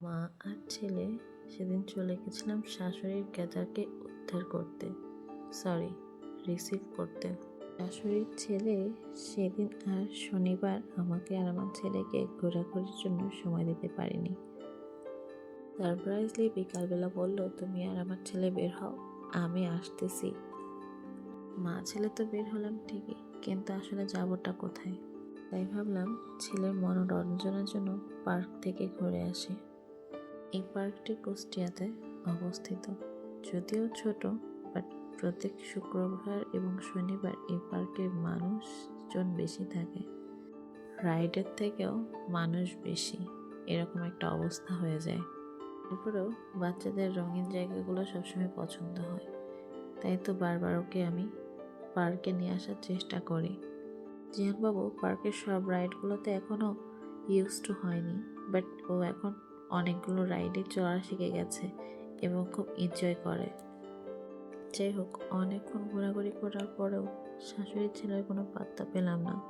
মা আর ছেলে সেদিন চলে গেছিলাম শাশুড়ির গেদাকে উদ্ধার করতে। সরি রিসিভ করতে। শাশুড়ির ছেলে সেদিন আর শনিবার আমাকে আর আমার ছেলেকে ঘোরাঘুরির জন্য সময় দিতে পারিনি। সারপ্রাইজলি বিকালবেলা বলল, তুমি আর আমার ছেলে বের হও, আমি আসতেছি। মা, ছেলে তো বের হলাম ঠিকই, কিন্তু আসলে যাবোটা কোথায়? তাই ভাবলাম ছেলের মনোরঞ্জনের জন্য পার্ক থেকে ঘুরে আসি। এই পার্কটি কুষ্টিয়াতে অবস্থিত। যদিও ছোট বাট প্রত্যেক শুক্রবার এবং শনিবার এই পার্কে মানুষজন বেশি থাকে। রাইডের থেকেও মানুষ বেশি। এরকম একটা অবস্থা হয়ে যায়। তারপরেও বাচ্চাদের রঙিন জায়গাগুলো সবসময় পছন্দ হয়। তাই তো বারবার ওকে আমি পার্কে নিয়ে আসার চেষ্টা করি। জিয়ানবাবু পার্কের সব রাইডগুলোতে এখনও ইউজ টু হয়নি বাট ও এখন অনেকগুলো রাইডে চড়া শিখে গেছে এবং খুব এনজয় করে। যাই হোক অনেকক্ষণ ঘোরাঘুরি করার পরেও শাশুড়ির ছেলের কোনো পাত্তা পেলাম না।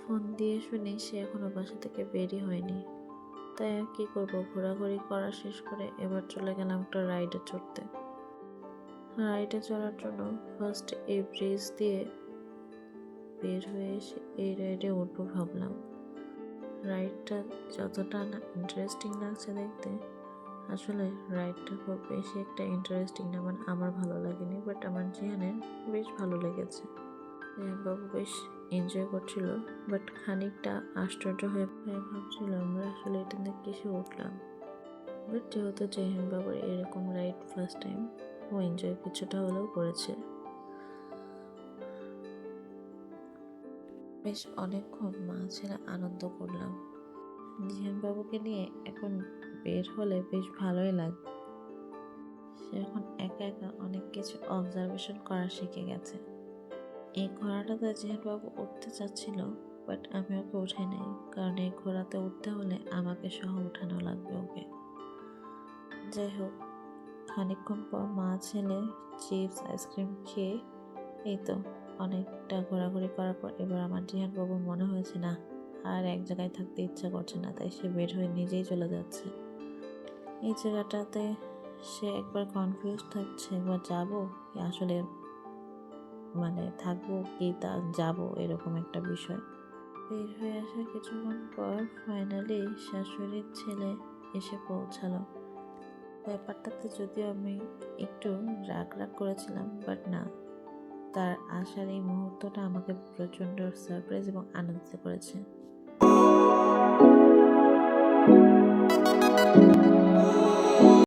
ফোন দিয়ে শুনি সে এখনও বাসা থেকে বেরই হয়নি। তাই আর কী করব, ঘোরাঘুরি করা শেষ করে এবার চলে গেলাম একটা রাইডে চড়তে। রাইডে চড়ার জন্য ফার্স্ট এই ব্রিজ দিয়ে বের হয়ে এসে এই রাইডে উঠবো ভাবলাম। রাইডটা যতটা না ইন্টারেস্টিং লাগছে দেখতে, আসলে রাইডটা খুব বেশি একটা ইন্টারেস্টিং না। মানে আমার ভালো লাগেনি বাট আমার জিয়ানের বেশ ভালো লেগেছে। বাবু বেশ এনজয় করছিল বাট খানিকটা আশ্চর্য হয়ে হয়ে ভাবছিল, আমরা আসলে এটা নিয়ে কিসে উঠলাম? বাট যেহেতু জেহেন বাবুর এরকম রাইড ফার্স্ট টাইম ও এনজয় কিছুটা হলেও করেছে। বেশ অনেকক্ষণ মা ছেলে আনন্দ করলাম। জিহান বাবুকে নিয়ে এখন বের হলে বেশ ভালোই লাগবে। সে এখন একা একা অনেক কিছু অবজারভেশন করা শিখে গেছে। এই ঘোড়াটাতে জিহান বাবু উঠতে চাচ্ছিল বাট আমি ওকে উঠে নেই, কারণ এই ঘোড়াতে উঠতে হলে আমাকে সহ উঠানো লাগবে ওকে। যাই হোক, খানিকক্ষণ পর মা ছেলে চিপস আইসক্রিম খেয়ে, এই তো। অনেকটা ঘোরাঘুরি করার পর এবার আমার জিহান বাবুর মনে হয়েছে, না, আর এক জায়গায় থাকতে ইচ্ছা করছে না, তাই সে বের হয়ে নিজেই চলে যাচ্ছে। এই জায়গাটাতে সে একবার কনফিউজ থাকছে, একবার যাব কি আসলে? মানে থাকব কি তা যাব? এরকম একটা বিষয়। বের হয়ে আসার কিছুক্ষণ পর ফাইনালি শাশুড়ির ছেলে এসে পৌঁছালো। ব্যাপারটাতে যদিও আমি একটু রাগ রাগ করেছিলাম বাট না তার আসার এই মুহূর্তটা আমাকে প্রচণ্ড সারপ্রাইজ এবং আনন্দিত করেছে।